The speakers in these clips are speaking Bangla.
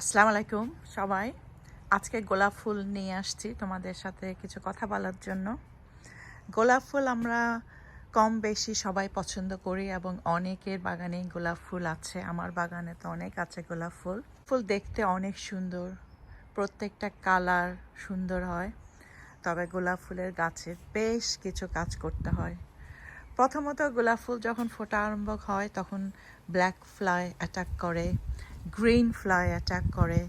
আসসালামু আলাইকুম সবাই। আজকে গোলাপ ফুল নিয়ে আসছি তোমাদের সাথে কিছু কথা বলার জন্য। গোলাপ ফুল আমরা কম বেশি সবাই পছন্দ করি এবং অনেকের বাগানেই গোলাপ ফুল আছে। আমার বাগানে তো অনেক আছে গোলাপ ফুল। ফুল দেখতে অনেক সুন্দর, প্রত্যেকটা কালার সুন্দর হয়। তবে গোলাপ ফুলের গাছে বেশ কিছু কাজ করতে হয়। প্রথমত গোলাপ ফুল যখন ফোটা আরম্ভ হয় তখন ব্ল্যাক ফ্লাই অ্যাটাক করে। গ্রিন ফ্লাই অ্যাটাক করে।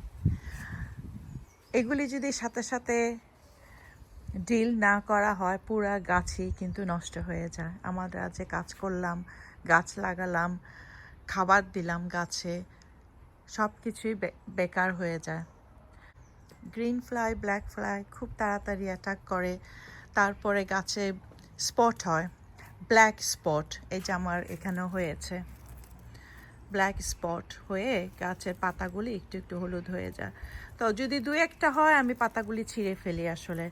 এগুলি যদি সাথে সাথে ডিল না করা হয়, পুরা গাছই কিন্তু নষ্ট হয়ে যায়। আমরা যে কাজ করলাম, গাছ লাগালাম, খাবার দিলাম গাছে সব কিছুই বেকার হয়ে যায়। গ্রিন ফ্লাই ব্ল্যাক ফ্লাই খুব তাড়াতাড়ি অ্যাটাক করে। তারপরে গাছে স্পট হয় ব্ল্যাক স্পট এই যে আমার এখানেও হয়েছে। ব্ল্যাক স্পট হয়ে গাছের পাতাগুলি একটু একটু হলুদ হয়ে যায়। তো যদি দু একটা হয়, আমি পাতাগুলি ছিঁড়ে ফেলি আসলে।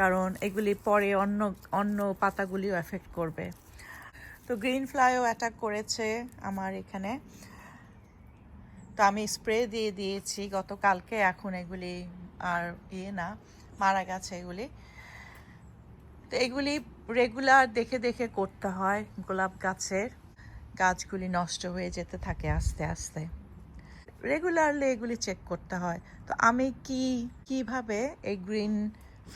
কারণ এগুলি পরে অন্য অন্য পাতাগুলিও এফেক্ট করবে। তো গ্রিন ফ্লাইও অ্যাটাক করেছে আমার এখানে। তো আমি স্প্রে দিয়ে দিয়েছি। গতকালকে এখন এগুলি আর ইয়ে না, মারা গেছে এগুলি। তো এগুলি রেগুলার দেখে দেখে করতে হয় গোলাপ গাছের। গাছগুলি নষ্ট হয়ে যেতে থাকে আস্তে আস্তে। রেগুলারলি এগুলি চেক করতে হয়। তো আমি কি, কীভাবে এই গ্রিন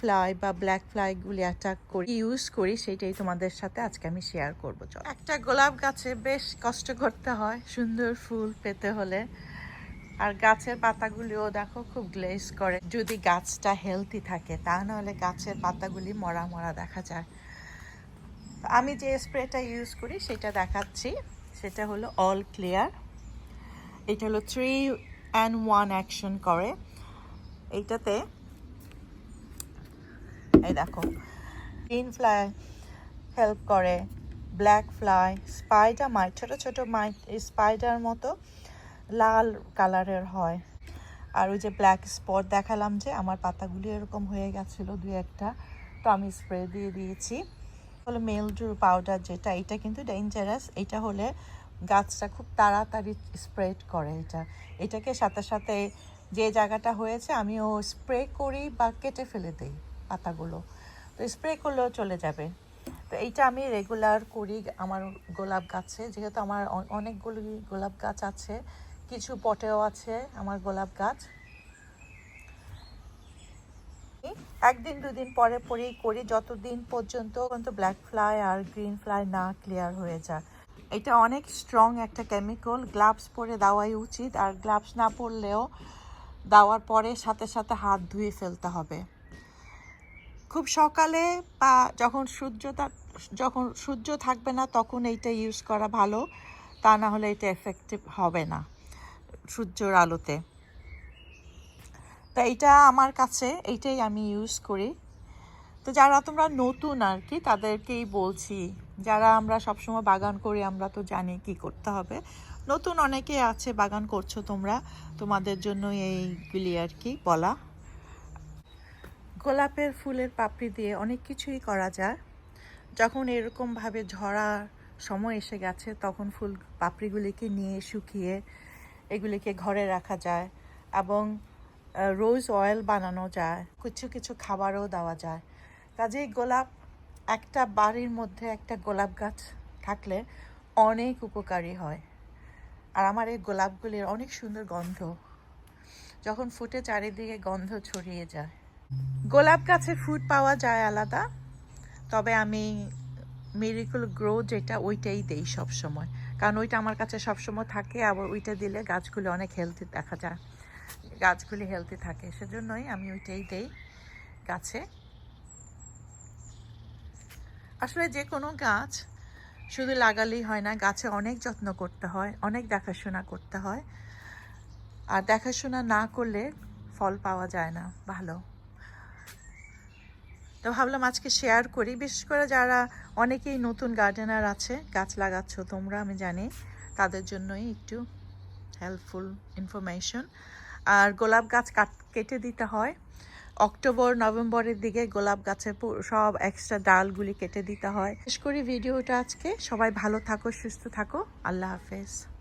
ফ্লাই বা ব্ল্যাক ফ্লাইগুলি অ্যাটাক করি ইউজ করি সেটাই তোমাদের সাথে আজকে আমি শেয়ার করব। চল। একটা গোলাপ গাছে বেশ কষ্ট করতে হয়, সুন্দর ফুল পেতে হলে। আর গাছের পাতাগুলিও দেখো খুব গ্লেজ করে। যদি গাছটা হেলদি থাকে, তা নাহলে গাছের পাতাগুলি মরা মরা দেখা যায়। আমি যে স্প্রেটা ইউজ করি সেটা দেখাচ্ছি। সেটা হলো অল ক্লিয়ার। এটা হলো থ্রি অ্যান্ড ওয়ান অ্যাকশন করে। এইটাতে এই দেখো, গ্রিন ফ্লাই হেল্প করে, ব্ল্যাক ফ্লাই, স্পাইডার মাইট, ছোটো ছোটো মাইট স্পাইডার মতো লাল কালারের হয়। আর ওই যে ব্ল্যাক স্পট দেখালাম যে, আমার পাতাগুলি এরকম হয়ে গেছিল দু একটা, তো আমি স্প্রে দিয়ে দিয়েছি। হলো মেলডুর পাউডার যেটা, এটা কিন্তু ডেঞ্জারাস এটা হলে গাছটা খুব তাড়াতাড়ি স্প্রেড করে এটা। এটাকে সাথে সাথে যে জায়গাটা হয়েছে, আমিও স্প্রে করি বা কেটে ফেলে দিই পাতাগুলো। তো স্প্রে করলেও চলে যাবে। তো এইটা আমি রেগুলার করি আমার গোলাপ গাছে। যেহেতু আমার অনেকগুলি গোলাপ গাছ আছে, কিছু পটেও আছে আমার গোলাপ গাছ। একদিন, দুদিন পরে পরেই করি, যতদিন পর্যন্ত কিন্তু ব্ল্যাক ফ্লাই আর গ্রিন ফ্লাই না ক্লিয়ার হয়ে যায়। এটা অনেক স্ট্রং একটা কেমিক্যাল গ্লাভস পরে দেওয়াই উচিত আর গ্লাভস না পরলেও দেওয়ার পরে সাথে সাথে হাত ধুয়ে ফেলতে হবে। খুব সকালে বা যখন সূর্যটা যখন সূর্য থাকবে না তখন এইটা ইউজ করা ভালো, তা না হলে এটা এফেক্টিভ হবে না সূর্যর আলোতে। তো এইটা আমার কাছে, এইটাই আমি ইউজ করি। তো যারা তোমরা নতুন আর কি, তাদেরকেই বলছি, যারা আমরা সবসময় বাগান করি, আমরা তো জানি কি করতে হবে। নতুন অনেকে আছে, বাগান করছ তোমরা, তোমাদের জন্য এইগুলি আর কি বলা। গোলাপের ফুলের পাপড়ি দিয়ে অনেক কিছুই করা যায়। যখন এরকমভাবে ঝরা সময় এসে গেছে, তখন ফুল পাপড়িগুলিকে নিয়ে শুকিয়ে এগুলিকে ঘরে রাখা যায়। এবং রোজ অয়েল বানানো যায়, কিছু কিছু খাবারও দেওয়া যায়। কাজেই গোলাপ, একটা বাড়ির মধ্যে একটা গোলাপ গাছ থাকলে অনেক উপকারী হয়। আর আমার এই গোলাপগুলির অনেক সুন্দর গন্ধ, যখন ফুটে চারিদিকে গন্ধ ছড়িয়ে যায়। গোলাপ গাছে ফুড পাওয়া যায় আলাদা, তবে আমি মিরিকুল গ্রো যেটা ওইটাই দেই সব সময় কারণ ওইটা আমার কাছে সব সময় থাকে, আবার ওইটা দিলে গাছগুলো অনেক হেলদি দেখা যায়। গাছগুলি হেলদি থাকে, সেজন্যই আমি ওইটাই দেই গাছে। আসলে যে কোনো গাছ শুধু লাগালেই হয় না, গাছে অনেক যত্ন করতে হয়, অনেক দেখাশোনা করতে হয়। আর দেখাশোনা না করলে ফল পাওয়া যায় না, ভালো। তো ভাবলাম আজকে শেয়ার করি, বিশেষ করে যারা অনেকেই নতুন গার্ডেনার আছে, গাছ লাগাচ্ছ তোমরা, আমি জানি, তাদের জন্যই একটু হেল্পফুল ইনফরমেশন আর গোলাপ গাছ কাট, কেটে দিতে হয়। অক্টোবর, নভেম্বরের দিকে গোলাপ গাছে সব এক্সট্রা ডালগুলি কেটে দিতে হয়। শেষ করি ভিডিওটা আজকে। সবাই ভালো থাকো, সুস্থ থাকো। আল্লাহ হাফেজ।